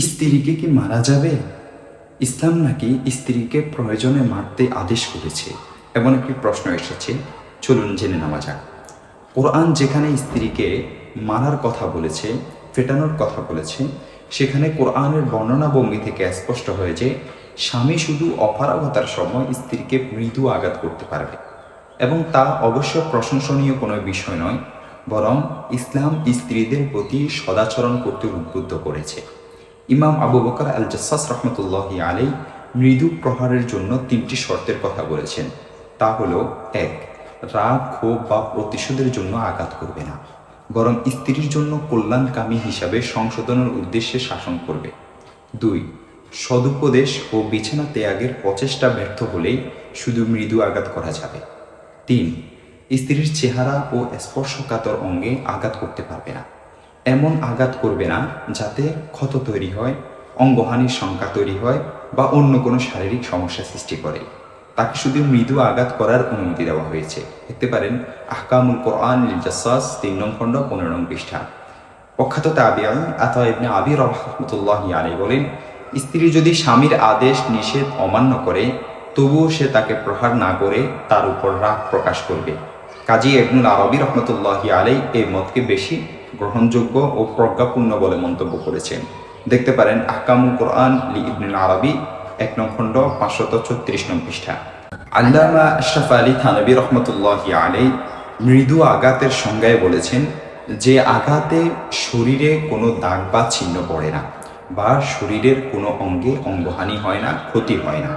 স্ত্রীকে কি মারা যাবে? ইসলাম নাকি স্ত্রীকে প্রয়োজনে মারতে আদেশ করেছে? এমন একটি প্রশ্ন এসেছে। চলুন জেনে নেওয়া যাক। কোরআন যেখানে স্ত্রীকে মারার কথা বলেছে, ফেটানোর কথা বলেছে, সেখানে কোরআনের বর্ণনা ভঙ্গি থেকে স্পষ্ট হয়ে যে, স্বামী শুধু অপারগতার সময় স্ত্রীকে মৃদু আঘাত করতে পারবে। এবং তা অবশ্য প্রশংসনীয় কোনো বিষয় নয়, বরং ইসলাম স্ত্রীদের প্রতি সদাচরণ করতে উদ্বুদ্ধ করেছে। ইমাম আবু বকর আল জাসাস রহমতুল্লাহ আলাই মৃদু প্রহারের জন্য তিনটি শর্তের কথা বলেছেন। তা হলো, এক, রাগ, ক্ষোভ বা প্রতিশোধের জন্য আঘাত করবে না। বরং স্ত্রীর জন্য কল্যাণকামী হিসাবে সংশোধনের উদ্দেশ্যে শাসন করবে। দুই, সদুপদেশ ও বিছানা ত্যাগের প্রচেষ্টা ব্যর্থ হলেই শুধু মৃদু আঘাত করা যাবে। তিন, স্ত্রীর চেহারা ও স্পর্শকাতর অঙ্গে আঘাত করতে পারবে না। এমন আঘাত করবে না যাতে ক্ষত তৈরি হয়, অঙ্গহানির শঙ্কা তৈরি হয় বা অন্য কোনো শারীরিক সমস্যা সৃষ্টি করে। তাকে শুধু মৃদু আঘাত করার অনুমতি দেওয়া হয়েছে। দেখতে পারেন, আহকামুল কোরআন জাসাস, তিন নং খণ্ড, পনেরো নং পৃষ্ঠা। প্রখ্যাত তাবিয়ান আতা ইবনে আবির রহমতুল্লাহ আলী বলেন, স্ত্রী যদি স্বামীর আদেশ, নিষেধ অমান্য করে, তবুও সে তাকে প্রহার না করে তার উপর রাগ প্রকাশ করবে। কাজী ইবনুল আরবি রহমতুল্লাহ আলাই এই মতকে বেশি গ্রহণযোগ্য ও প্রজ্ঞাপূর্ণ বলে মন্তব্য করেছেন। দেখতে পারেন আহকামুল কোরআন লি ইবনুল আরবি, এক নং খণ্ড, পাঁচশত ছত্রিশ নং পৃষ্ঠা। আল্লামা আশরাফ আলী থানবী রহমতুল্লাহ আলাই মৃদু আঘাতের সংজ্ঞায় বলেছেন যে আঘাতে শরীরে কোনো দাগ বা চিহ্ন পড়ে না বা শরীরের কোনো অঙ্গে অঙ্গহানি হয় না, ক্ষতি হয় না।